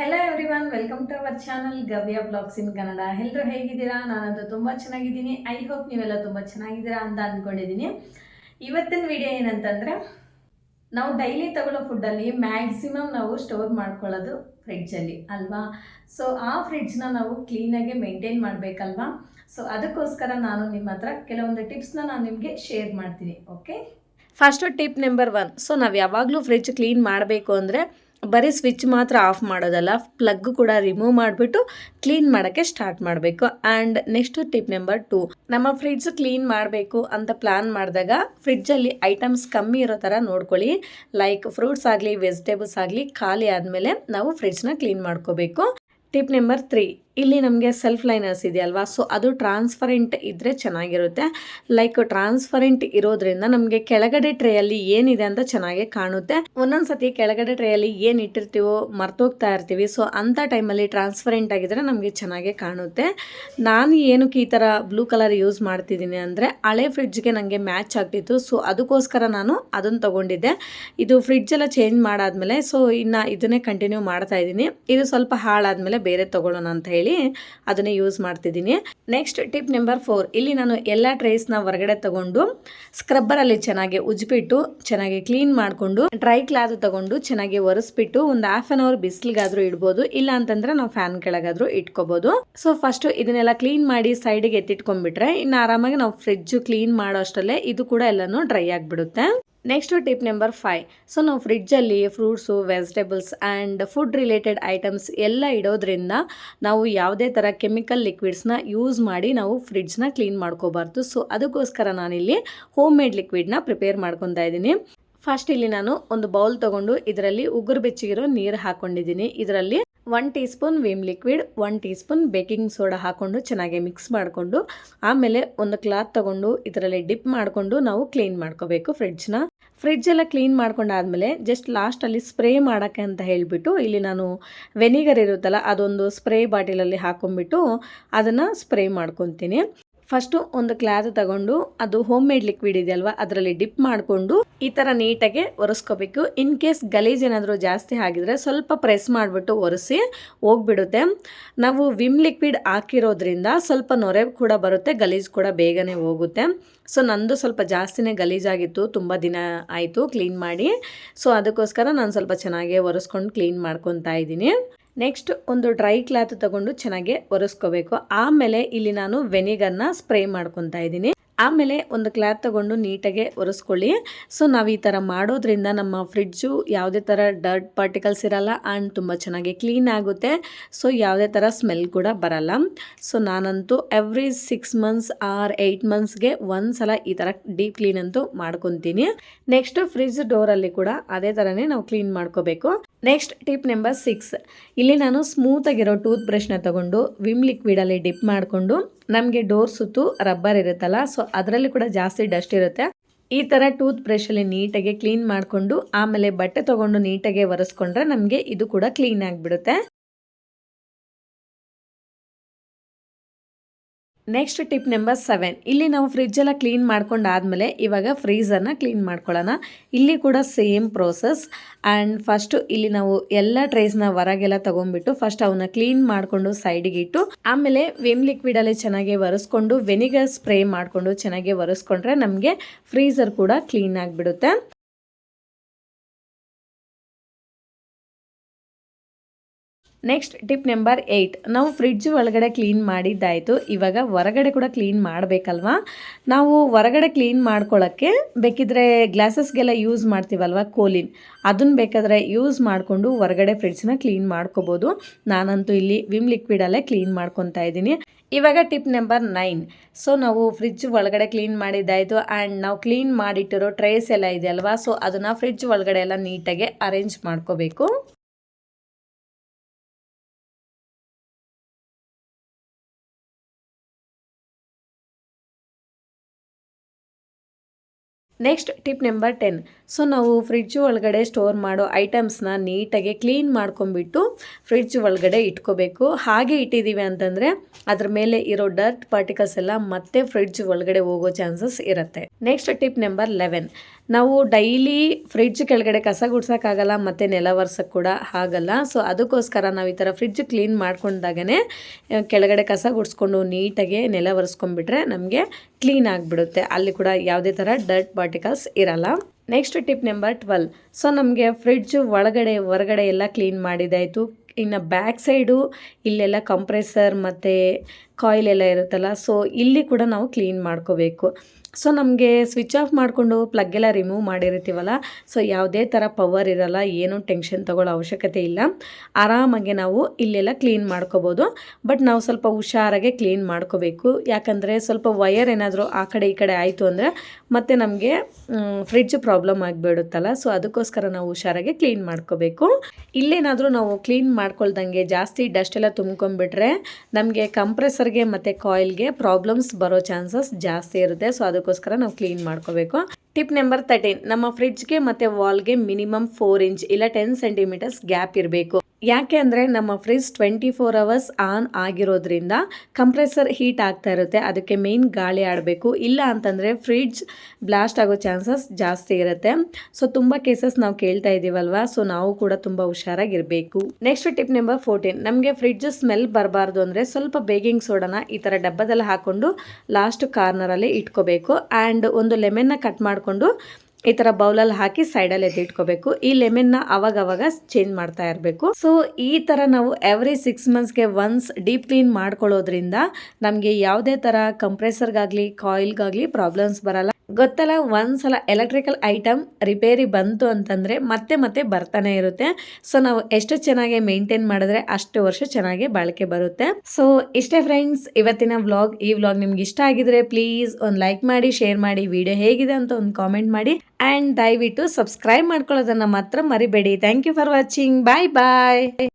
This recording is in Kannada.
Hello everyone welcome to our channel Gavya blogs in Kannada ಎಲ್ಲರೂ ಹೇಗಿದ್ದೀರಾ? ನಾನಂತೂ ತುಂಬ ಚೆನ್ನಾಗಿದ್ದೀನಿ. ಐ ಹೋಪ್ ನೀವೆಲ್ಲ ತುಂಬ ಚೆನ್ನಾಗಿದ್ದೀರಾ ಅಂತ ಅಂದ್ಕೊಂಡಿದ್ದೀನಿ ಇವತ್ತಿನ ವಿಡಿಯೋ ಏನಂತಂದರೆ, ನಾವು ಡೈಲಿ ತಗೊಳ್ಳೋ ಫುಡ್ಡಲ್ಲಿ ಮ್ಯಾಕ್ಸಿಮಮ್ ನಾವು ಸ್ಟೋರ್ ಮಾಡ್ಕೊಳ್ಳೋದು ಫ್ರಿಡ್ಜಲ್ಲಿ ಅಲ್ವಾ? ಸೊ ಆ ಫ್ರಿಡ್ಜ್ನ ನಾವು ಕ್ಲೀನಾಗಿ ಮೇಂಟೈನ್ ಮಾಡಬೇಕಲ್ವಾ? ಸೊ ಅದಕ್ಕೋಸ್ಕರ ನಾನು ನಿಮ್ಮ ಹತ್ರ ಕೆಲವೊಂದು ಟಿಪ್ಸ್ನ ನಾನು ನಿಮಗೆ ಶೇರ್ ಮಾಡ್ತೀನಿ okay first tip number one so ನಾವು ಯಾವಾಗಲೂ ಫ್ರಿಡ್ಜ್ ಕ್ಲೀನ್ ಮಾಡಬೇಕು ಅಂದರೆ ಬರೀ ಸ್ವಿಚ್ ಮಾತ್ರ ಆಫ್ ಮಾಡೋದಲ್ಲ, ಪ್ಲಗ್ ಕೂಡ ರಿಮೂವ್ ಮಾಡಿಬಿಟ್ಟು ಕ್ಲೀನ್ ಮಾಡೋಕ್ಕೆ ಸ್ಟಾರ್ಟ್ ಮಾಡಬೇಕು. And next tip number two ನಮ್ಮ ಫ್ರಿಡ್ಜ್ ಕ್ಲೀನ್ ಮಾಡಬೇಕು ಅಂತ ಪ್ಲ್ಯಾನ್ ಮಾಡಿದಾಗ ಫ್ರಿಡ್ಜಲ್ಲಿ ಐಟಮ್ಸ್ ಕಮ್ಮಿ ಇರೋ ಥರ ನೋಡ್ಕೊಳ್ಳಿ. ಲೈಕ್ ಫ್ರೂಟ್ಸ್ ಆಗಲಿ ವೆಜಿಟೇಬಲ್ಸ್ ಆಗಲಿ, ಖಾಲಿ ಆದಮೇಲೆ ನಾವು ಫ್ರಿಡ್ಜ್ನ ಕ್ಲೀನ್ ಮಾಡ್ಕೋಬೇಕು. ಟಿಪ್ ನಂಬರ್ ತ್ರೀ ಇಲ್ಲಿ ನಮಗೆ ಸೆಲ್ಫ್ ಲೈನರ್ಸ್ ಇದೆಯಲ್ವಾ? ಸೊ ಅದು ಟ್ರಾನ್ಸ್ಪರೆಂಟ್ ಇದ್ದರೆ ಚೆನ್ನಾಗಿರುತ್ತೆ. ಲೈಕ್ ಟ್ರಾನ್ಸ್ಪರೆಂಟ್ ಇರೋದ್ರಿಂದ ನಮಗೆ ಕೆಳಗಡೆ ಟ್ರೇಯಲ್ಲಿ ಏನಿದೆ ಅಂತ ಚೆನ್ನಾಗಿ ಕಾಣುತ್ತೆ. ಒಂದೊಂದು ಸತಿ ಕೆಳಗಡೆ ಟ್ರೇಯಲ್ಲಿ ಏನು ಇಟ್ಟಿರ್ತೀವೋ ಮರ್ತೋಗ್ತಾ ಇರ್ತೀವಿ. ಸೊ ಅಂಥ ಟೈಮಲ್ಲಿ ಟ್ರಾನ್ಸ್ಪರೆಂಟ್ ಆಗಿದ್ರೆ ನಮಗೆ ಚೆನ್ನಾಗಿ ಕಾಣುತ್ತೆ. ನಾನು ಏನಕ್ಕೆ ಈ ಥರ ಬ್ಲೂ ಕಲರ್ ಯೂಸ್ ಮಾಡ್ತಿದ್ದೀನಿ ಅಂದರೆ, ಹಳೆ ಫ್ರಿಡ್ಜ್ಗೆ ನನಗೆ ಮ್ಯಾಚ್ ಆಗ್ತಿತ್ತು. ಸೊ ಅದಕ್ಕೋಸ್ಕರ ನಾನು ಅದನ್ನು ತೊಗೊಂಡಿದ್ದೆ. ಇದು ಫ್ರಿಡ್ಜ್ ಎಲ್ಲ ಚೇಂಜ್ ಮಾಡಾದ್ಮೇಲೆ ಸೊ ಇನ್ನು ಇದನ್ನೇ ಕಂಟಿನ್ಯೂ ಮಾಡ್ತಾ ಇದ್ದೀನಿ. ಇದು ಸ್ವಲ್ಪ ಹಾಳಾದ್ಮೇಲೆ ಬೇರೆ ತೊಗೊಳ್ಳೋಣ ಅಂತ ಅದನ್ನೇ ಯೂಸ್ ಮಾಡ್ತಿದ್ದೀನಿ. ನೆಕ್ಸ್ಟ್ ಟಿಪ್ ನಂಬರ್ ಫೋರ್ ಇಲ್ಲಿ ನಾನು ಎಲ್ಲ ಟ್ರೇಸ್ನ ಹೊರಗಡೆ ತಗೊಂಡು ಸ್ಕ್ರಬ್ಬರಲ್ಲಿ ಚೆನ್ನಾಗಿ ಉಜ್ಬಿಟ್ಟು ಚೆನ್ನಾಗಿ ಕ್ಲೀನ್ ಮಾಡಿಕೊಂಡು ಡ್ರೈ ಕ್ಲಾತ್ ತಗೊಂಡು ಚೆನ್ನಾಗಿ ಒರೆಸ್ಬಿಟ್ಟು ಒಂದು ಹಾಫ್ ಆನ್ ಅವರ್ ಬಿಸಿಲಿಗಾದ್ರೂ ಇಡ್ಬೋದು. ಇಲ್ಲ ಅಂತಂದ್ರೆ ನಾವು ಫ್ಯಾನ್ ಕೆಳಗಾದ್ರೂ ಇಟ್ಕೋಬಹುದು ಸೊ ಫಸ್ಟ್ ಇದನ್ನೆಲ್ಲ ಕ್ಲೀನ್ ಮಾಡಿ ಸೈಡ್ಗೆ ಎತ್ತಿಟ್ಕೊಂಡ್ಬಿಟ್ರೆ ಇನ್ನು ಆರಾಮಾಗಿ ನಾವು ಫ್ರಿಡ್ಜ್ ಕ್ಲೀನ್ ಮಾಡೋ ಅಷ್ಟರಲ್ಲೇ ಇದು ಕೂಡ ಎಲ್ಲಾನು ಡ್ರೈ ಆಗಿಬಿಡುತ್ತೆ. Next tip number five so ನಾವು ಫ್ರಿಡ್ಜಲ್ಲಿ fruits vegetables and food related items ಎಲ್ಲ ಇಡೋದ್ರಿಂದ ನಾವು ಯಾವುದೇ ಥರ ಕೆಮಿಕಲ್ ಲಿಕ್ವಿಡ್ಸ್ನ ಯೂಸ್ ಮಾಡಿ ನಾವು ಫ್ರಿಡ್ಜ್ನ ಕ್ಲೀನ್ ಮಾಡ್ಕೋಬಾರ್ದು. ಸೊ ಅದಕ್ಕೋಸ್ಕರ ನಾನಿಲ್ಲಿ ಹೋಮ್ ಮೇಡ್ ಲಿಕ್ವಿಡ್ನ ಪ್ರಿಪೇರ್ ಮಾಡ್ಕೊತಾ ಇದ್ದೀನಿ. ಫಸ್ಟ್ ಇಲ್ಲಿ ನಾನು ಒಂದು ಬೌಲ್ ತೊಗೊಂಡು ಇದರಲ್ಲಿ ಉಗುರು ಬೆಚ್ಚಗಿರೋ ನೀರು ಹಾಕ್ಕೊಂಡಿದ್ದೀನಿ ಇದರಲ್ಲಿ one teaspoon Vim liquid one teaspoon baking soda ಹಾಕ್ಕೊಂಡು ಚೆನ್ನಾಗಿ ಮಿಕ್ಸ್ ಮಾಡಿಕೊಂಡು ಆಮೇಲೆ ಒಂದು ಕ್ಲಾತ್ ತೊಗೊಂಡು ಇದರಲ್ಲಿ ಡಿಪ್ ಮಾಡಿಕೊಂಡು ನಾವು ಕ್ಲೀನ್ ಮಾಡ್ಕೋಬೇಕು ಫ್ರಿಡ್ಜ್ನ ಫ್ರಿಡ್ಜ್ ಎಲ್ಲ ಕ್ಲೀನ್ ಮಾಡ್ಕೊಂಡಾದ್ಮೇಲೆ ಜಸ್ಟ್ ಲಾಸ್ಟಲ್ಲಿ ಸ್ಪ್ರೇ ಮಾಡೋಕ್ಕೆ ಅಂತ ಹೇಳಿಬಿಟ್ಟು ಇಲ್ಲಿ ನಾನು ವೆನಿಗರ್ ಇರುತ್ತಲ್ಲ ಅದೊಂದು ಸ್ಪ್ರೇ ಬಾಟಿಲಲ್ಲಿ ಹಾಕೊಂಡ್ಬಿಟ್ಟು ಅದನ್ನು ಸ್ಪ್ರೇ ಮಾಡ್ಕೊತೀನಿ. ಫಸ್ಟು ಒಂದು ಕ್ಲಾತ್ ತಗೊಂಡು ಅದು ಹೋಮ್ ಮೇಡ್ ಲಿಕ್ವಿಡ್ ಇದೆಯಲ್ವಾ, ಅದರಲ್ಲಿ ಡಿಪ್ ಮಾಡಿಕೊಂಡು ಈ ಥರ ನೀಟಾಗಿ ಒರೆಸ್ಕೋಬೇಕು. ಇನ್ ಕೇಸ್ ಗಲೀಜ್ ಏನಾದರೂ ಜಾಸ್ತಿ ಆಗಿದ್ರೆ ಸ್ವಲ್ಪ ಪ್ರೆಸ್ ಮಾಡಿಬಿಟ್ಟು ಒರೆಸಿ ಹೋಗ್ಬಿಡುತ್ತೆ. ನಾವು ವಿಮ್ ಲಿಕ್ವಿಡ್ ಹಾಕಿರೋದ್ರಿಂದ ಸ್ವಲ್ಪ ನೊರೆ ಕೂಡ ಬರುತ್ತೆ, ಗಲೀಜ್ ಕೂಡ ಬೇಗನೆ ಹೋಗುತ್ತೆ. ಸೊ ನಂದು ಸ್ವಲ್ಪ ಜಾಸ್ತಿನೇ ಗಲೀಜಾಗಿತ್ತು ತುಂಬ ದಿನ ಆಯಿತು ಕ್ಲೀನ್ ಮಾಡಿ. ಸೊ ಅದಕ್ಕೋಸ್ಕರ ನಾನು ಸ್ವಲ್ಪ ಚೆನ್ನಾಗಿ ಒರೆಸ್ಕೊಂಡು ಕ್ಲೀನ್ ಮಾಡ್ಕೊತಾ ಇದ್ದೀನಿ. ನೆಕ್ಸ್ಟ್ ಒಂದು ಡ್ರೈ ಕ್ಲಾತ್ ತಗೊಂಡು ಚೆನ್ನಾಗಿ ಒರೆಸ್ಕೋಬೇಕು. ಆಮೇಲೆ ಇಲ್ಲಿ ನಾನು ವೆನಿಗರ್ನ ಸ್ಪ್ರೇ ಮಾಡ್ಕೊತಾ ಇದ್ದೀನಿ. ಆಮೇಲೆ ಒಂದು ಕ್ಲಾತ್ ತಗೊಂಡು ನೀಟಾಗೆ ಒರೆಸ್ಕೊಳ್ಳಿ. ಸೊ, ನಾವು ಈ ಥರ ಮಾಡೋದ್ರಿಂದ ನಮ್ಮ ಫ್ರಿಡ್ಜು ಯಾವುದೇ ಥರ ಡರ್ಟ್ ಪಾರ್ಟಿಕಲ್ಸ್ ಇರಲ್ಲ ಆ್ಯಂಡ್ ತುಂಬ ಚೆನ್ನಾಗಿ ಕ್ಲೀನ್ ಆಗುತ್ತೆ. ಸೊ, ಯಾವುದೇ ಥರ ಸ್ಮೆಲ್ ಕೂಡ ಬರಲ್ಲ. ಸೊ, ನಾನಂತೂ every six months or eight ಮಂತ್ಸ್ಗೆ ಒಂದು ಸಲ ಈ ಥರ ಡೀಪ್ ಕ್ಲೀನ್ ಅಂತೂ ಮಾಡ್ಕೊತೀನಿ. ನೆಕ್ಸ್ಟ್ ಫ್ರಿಜ್ ಡೋರಲ್ಲಿ ಕೂಡ ಅದೇ ಥರನೇ ನಾವು ಕ್ಲೀನ್ ಮಾಡ್ಕೋಬೇಕು. Next tip number six. ಇಲ್ಲಿ ನಾನು ಸ್ಮೂತಾಗಿರೋ ಟೂತ್ ಬ್ರಷ್ನ ತಗೊಂಡು ವಿಮ್ ಲಿಕ್ವಿಡಲ್ಲಿ ಡಿಪ್ ಮಾಡಿಕೊಂಡು ನಮಗೆ ಡೋರ್ ಸುತ್ತು ರಬ್ಬರ್ ಇರುತ್ತಲ್ಲ ಸೊ ಅದರಲ್ಲಿ ಕೂಡ ಜಾಸ್ತಿ ಡಸ್ಟ್ ಇರುತ್ತೆ. ಈ ಥರ ಟೂತ್ ಬ್ರಷಲ್ಲಿ ನೀಟಾಗಿ ಕ್ಲೀನ್ ಮಾಡಿಕೊಂಡು, ಆಮೇಲೆ ಬಟ್ಟೆ ತೊಗೊಂಡು ನೀಟಾಗಿ ಒರೆಸ್ಕೊಂಡ್ರೆ ನಮಗೆ ಇದು ಕೂಡ ಕ್ಲೀನ್ ಆಗಿಬಿಡುತ್ತೆ. ನೆಕ್ಸ್ಟ್ ಟಿಪ್ ನಂಬರ್ ಸೆವೆನ್ ಇಲ್ಲಿ ನಾವು ಫ್ರಿಜ್ಜೆಲ್ಲ ಕ್ಲೀನ್ ಮಾಡ್ಕೊಂಡಾದ್ಮೇಲೆ ಇವಾಗ ಫ್ರೀಝರ್ನ ಕ್ಲೀನ್ ಮಾಡ್ಕೊಳ್ಳೋಣ. ಇಲ್ಲಿ ಕೂಡ ಸೇಮ್ ಪ್ರೋಸೆಸ್ ಆ್ಯಂಡ್ ಫಸ್ಟು ಇಲ್ಲಿ ನಾವು ಎಲ್ಲ ಟ್ರೇಸ್ನ ಹೊರಗೆಲ್ಲ ತೊಗೊಂಡ್ಬಿಟ್ಟು ಫಸ್ಟ್ ಅವನ್ನ ಕ್ಲೀನ್ ಮಾಡಿಕೊಂಡು ಸೈಡಿಗೆ ಇಟ್ಟು, ಆಮೇಲೆ ವಿಮ್ ಲಿಕ್ವಿಡಲ್ಲಿ ಚೆನ್ನಾಗಿ ಒರೆಸ್ಕೊಂಡು ವೆನಿಗರ್ ಸ್ಪ್ರೇ ಮಾಡಿಕೊಂಡು ಚೆನ್ನಾಗಿ ಒರೆಸ್ಕೊಂಡ್ರೆ ನಮಗೆ ಫ್ರೀಝರ್ ಕೂಡ ಕ್ಲೀನ್ ಆಗಿಬಿಡುತ್ತೆ. ನೆಕ್ಸ್ಟ್ ಟಿಪ್ ನಂಬರ್ ಏಯ್ಟ್ ನಾವು ಫ್ರಿಡ್ಜ್ ಒಳಗಡೆ ಕ್ಲೀನ್ ಮಾಡಿದ್ದಾಯಿತು. ಇವಾಗ ಹೊರಗಡೆ ಕೂಡ ಕ್ಲೀನ್ ಮಾಡಬೇಕಲ್ವಾ? ನಾವು ಹೊರಗಡೆ ಕ್ಲೀನ್ ಮಾಡ್ಕೊಳ್ಳೋಕ್ಕೆ ಬೇಕಿದ್ರೆ ಗ್ಲಾಸಸ್ಗೆಲ್ಲ ಯೂಸ್ ಮಾಡ್ತೀವಲ್ವ? ಕೋಲಿನ್. ಅದನ್ನು ಬೇಕಾದರೆ ಯೂಸ್ ಮಾಡಿಕೊಂಡು ಹೊರಗಡೆ ಫ್ರಿಡ್ಜ್ನ ಕ್ಲೀನ್ ಮಾಡ್ಕೋಬೋದು. ನಾನಂತೂ ಇಲ್ಲಿ ವಿಮ್ ಲಿಕ್ವಿಡಲ್ಲೇ ಕ್ಲೀನ್ ಮಾಡ್ಕೊತಾ ಇದ್ದೀನಿ. ಇವಾಗ ಟಿಪ್ ನಂಬರ್ ನೈನ್ ಸೊ ನಾವು ಫ್ರಿಡ್ಜ್ ಒಳಗಡೆ ಕ್ಲೀನ್ ಮಾಡಿದ್ದಾಯಿತು ಆ್ಯಂಡ್ ನಾವು ಕ್ಲೀನ್ ಮಾಡಿಟ್ಟಿರೋ ಟ್ರೇಸ್ ಎಲ್ಲ ಇದೆಯಲ್ವಾ? ಸೊ ಅದನ್ನು ಫ್ರಿಡ್ಜ್ ಒಳಗಡೆ ಎಲ್ಲ ನೀಟಾಗಿ ಅರೇಂಜ್ ಮಾಡ್ಕೋಬೇಕು. Next tip number ten so ನಾವು ಫ್ರಿಡ್ಜ್ ಒಳಗಡೆ ಸ್ಟೋರ್ ಮಾಡೋ ಐಟಮ್ಸ್ನ ನೀಟಾಗಿ ಕ್ಲೀನ್ ಮಾಡ್ಕೊಂಬಿಟ್ಟು ಫ್ರಿಡ್ಜ್ ಒಳಗಡೆ ಇಟ್ಕೋಬೇಕು. ಹಾಗೆ ಇಟ್ಟಿದ್ದೀವಿ ಅಂತಂದರೆ ಅದ್ರ ಮೇಲೆ ಇರೋ ಡರ್ಟ್ ಪಾರ್ಟಿಕಲ್ಸ್ ಎಲ್ಲ ಮತ್ತೆ ಫ್ರಿಡ್ಜ್ ಒಳಗಡೆ ಹೋಗೋ ಚಾನ್ಸಸ್ ಇರುತ್ತೆ. ನೆಕ್ಸ್ಟ್ ಟಿಪ್ ನಂಬರ್ ಲೆವೆನ್ ನಾವು ಡೈಲಿ ಫ್ರಿಡ್ಜ್ ಕೆಳಗಡೆ ಕಸ ಗುಡ್ಸೋಕ್ಕಾಗಲ್ಲ, ಮತ್ತು ನೆಲ ಒರ್ಸೋಕ್ಕೆ ಕೂಡ ಆಗಲ್ಲ. ಸೊ ಅದಕ್ಕೋಸ್ಕರ ನಾವು ಈ ಥರ ಫ್ರಿಡ್ಜ್ ಕ್ಲೀನ್ ಮಾಡ್ಕೊಂಡಾಗೇ ಕೆಳಗಡೆ ಕಸ ಗುಡಿಸ್ಕೊಂಡು ನೀಟಾಗಿ ನೆಲ ಒರೆಸ್ಕೊಂಡ್ಬಿಟ್ರೆ ನಮಗೆ ಕ್ಲೀನ್ ಆಗಿಬಿಡುತ್ತೆ. ಅಲ್ಲಿ ಕೂಡ ಯಾವುದೇ ಥರ ಡರ್ಟ್ ಪಾರ್ಟಿಕಲ್ಸ್ ಇರಲ್ಲ. Next tip number twelve so ನಮಗೆ ಫ್ರಿಡ್ಜ್ ಒಳಗಡೆ, ಹೊರಗಡೆ ಎಲ್ಲ ಕ್ಲೀನ್ ಮಾಡಿದಾಯಿತು. ಇನ್ನು ಬ್ಯಾಕ್ ಸೈಡು ಇಲ್ಲೆಲ್ಲ ಕಂಪ್ರೆಸರ್ ಮತ್ತು ಕಾಯಿಲ್ ಎಲ್ಲ ಇರುತ್ತಲ್ಲ ಸೊ ಇಲ್ಲಿ ಕೂಡ ನಾವು ಕ್ಲೀನ್ ಮಾಡ್ಕೋಬೇಕು. ಸೊ ನಮಗೆ ಸ್ವಿಚ್ ಆಫ್ ಮಾಡಿಕೊಂಡು ಪ್ಲಗ್ಗೆಲ್ಲ ರಿಮೂವ್ ಮಾಡಿರ್ತೀವಲ್ಲ ಸೊ ಯಾವುದೇ ಥರ ಪವರ್ ಇರಲ್ಲ, ಏನೂ ಟೆನ್ಷನ್ ತೊಗೊಳ್ಳೋ ಅವಶ್ಯಕತೆ ಇಲ್ಲ. ಆರಾಮಾಗಿ ನಾವು ಇಲ್ಲೆಲ್ಲ ಕ್ಲೀನ್ ಮಾಡ್ಕೋಬೋದು. ಬಟ್ ನಾವು ಸ್ವಲ್ಪ ಹುಷಾರಾಗೆ ಕ್ಲೀನ್ ಮಾಡ್ಕೋಬೇಕು. ಯಾಕಂದರೆ ಸ್ವಲ್ಪ ವಯರ್ ಏನಾದರೂ ಆ ಕಡೆ ಈ ಕಡೆ ಆಯಿತು ಅಂದರೆ ಮತ್ತೆ ನಮಗೆ ಫ್ರಿಡ್ಜ್ ಪ್ರಾಬ್ಲಮ್ ಆಗಿಬಿಡುತ್ತಲ್ಲ. ಸೊ ಅದಕ್ಕೋಸ್ಕರ ನಾವು ಹುಷಾರಾಗೆ ಕ್ಲೀನ್ ಮಾಡ್ಕೋಬೇಕು. ಇಲ್ಲೇನಾದರೂ ನಾವು ಕ್ಲೀನ್ ಮಾಡ್ಕೊಳ್ದಂಗೆ ಜಾಸ್ತಿ ಡಸ್ಟ್ ಎಲ್ಲ ತುಂಬ್ಕೊಂಡ್ಬಿಟ್ರೆ ನಮಗೆ ಕಂಪ್ರೆಸರ್ಗೆ ಮತ್ತು ಕಾಯಿಲ್ಗೆ ಪ್ರಾಬ್ಲಮ್ಸ್ ಬರೋ ಚಾನ್ಸಸ್ ಜಾಸ್ತಿ ಇರುತ್ತೆ. ಸೊ ಅದಕ್ಕೋಸ್ಕರ ನಾವು ಕ್ಲೀನ್ ಮಾಡ್ಕೋಬೇಕು. ಟಿಪ್ ನಂಬರ್ ತರ್ಟೀನ್ ನಮ್ಮ ಫ್ರಿಡ್ಜ್ಗೆ ಮತ್ತು ವಾಲ್ಗೆ ಮಿನಿಮಮ್ ಫೋರ್ ಇಂಚ್ ಇಲ್ಲ ಟೆನ್ ಸೆಂಟಿಮೀಟರ್ಸ್ ಗ್ಯಾಪ್ ಇರಬೇಕು. ಯಾಕೆ ಅಂದರೆ ನಮ್ಮ fridge twenty four hours on ಆಗಿರೋದ್ರಿಂದ ಕಂಪ್ರೆಸರ್ ಹೀಟ್ ಆಗ್ತಾ ಇರುತ್ತೆ. ಅದಕ್ಕೆ ಮೇನ್ ಗಾಳಿ ಆಡಬೇಕು. ಇಲ್ಲ ಅಂತಂದರೆ ಫ್ರಿಡ್ಜ್ ಬ್ಲಾಸ್ಟ್ ಆಗೋ ಚಾನ್ಸಸ್ ಜಾಸ್ತಿ ಇರುತ್ತೆ. ಸೊ ತುಂಬ ಕೇಸಸ್ ನಾವು ಕೇಳ್ತಾ ಇದ್ದೀವಲ್ವ ಸೊ ನಾವು ಕೂಡ ತುಂಬ ಹುಷಾರಾಗಿರಬೇಕು. ನೆಕ್ಸ್ಟ್ ಟಿಪ್ ನಂಬರ್ ಫೋರ್ಟೀನ್ ನಮಗೆ ಫ್ರಿಡ್ಜ್ ಸ್ಮೆಲ್ ಬರಬಾರ್ದು ಅಂದರೆ ಸ್ವಲ್ಪ ಬೇಕಿಂಗ್ ಸೋಡನ ಈ ಥರ ಡಬ್ಬದಲ್ಲಿ ಹಾಕ್ಕೊಂಡು ಲಾಸ್ಟ್ ಕಾರ್ನರಲ್ಲಿ ಇಟ್ಕೋಬೇಕು. ಆ್ಯಂಡ್ ಒಂದು ಲೆಮನ್ನ ಕಟ್ ಮಾಡಿಕೊಂಡು ಈ ಥರ ಬೌಲಲ್ಲಿ ಹಾಕಿ ಸೈಡಲ್ಲಿ ಎತ್ತಿಟ್ಕೋಬೇಕು. ಈ ಲೆಮನ್ನ ಅವಾಗ ಅವಾಗ ಚೇಂಜ್ ಮಾಡ್ತಾ ಇರಬೇಕು. ಸೊ ಈ ತರ ನಾವು ಎವ್ರಿ ಸಿಕ್ಸ್ ಮಂತ್ಸ್ಗೆ ಒನ್ಸ್ ಡೀಪ್ ಕ್ಲೀನ್ ಮಾಡ್ಕೊಳ್ಳೋದ್ರಿಂದ ನಮಗೆ ಯಾವುದೇ ಥರ ಕಂಪ್ರೆಸರ್ಗಾಗಲಿ ಕಾಯಿಲ್ಗಾಗಲಿ ಪ್ರಾಬ್ಲಮ್ಸ್ ಬರಲ್ಲ. ಗೊತ್ತಲ್ಲ, ಒಂದ್ಸಲ ಎಲೆಕ್ಟ್ರಿಕಲ್ ಐಟಮ್ ರಿಪೇರಿ ಬಂತು ಅಂತಂದರೆ ಮತ್ತೆ ಮತ್ತೆ ಬರ್ತಾನೆ ಇರುತ್ತೆ. ಸೊ ನಾವು ಎಷ್ಟು ಚೆನ್ನಾಗಿ ಮೇಂಟೈನ್ ಮಾಡಿದ್ರೆ ಅಷ್ಟು ವರ್ಷ ಚೆನ್ನಾಗಿ ಬಾಳಿಕೆ ಬರುತ್ತೆ. ಸೊ ಇಷ್ಟೇ ಫ್ರೆಂಡ್ಸ್ ಇವತ್ತಿನ ವ್ಲಾಗ್ ಈ ವ್ಲಾಗ್ ನಿಮ್ಗೆ ಇಷ್ಟ ಆಗಿದ್ರೆ ಪ್ಲೀಸ್ ಒಂದು ಲೈಕ್ ಮಾಡಿ ಶೇರ್ ಮಾಡಿ ವಿಡಿಯೋ ಹೇಗಿದೆ ಅಂತ ಒಂದು ಕಾಮೆಂಟ್ ಮಾಡಿ. ಆ್ಯಂಡ್ ದಯವಿಟ್ಟು ಸಬ್ಸ್ಕ್ರೈಬ್ ಮಾಡ್ಕೊಳ್ಳೋದನ್ನು ಮಾತ್ರ ಮರಿಬೇಡಿ. Thank you for watching bye bye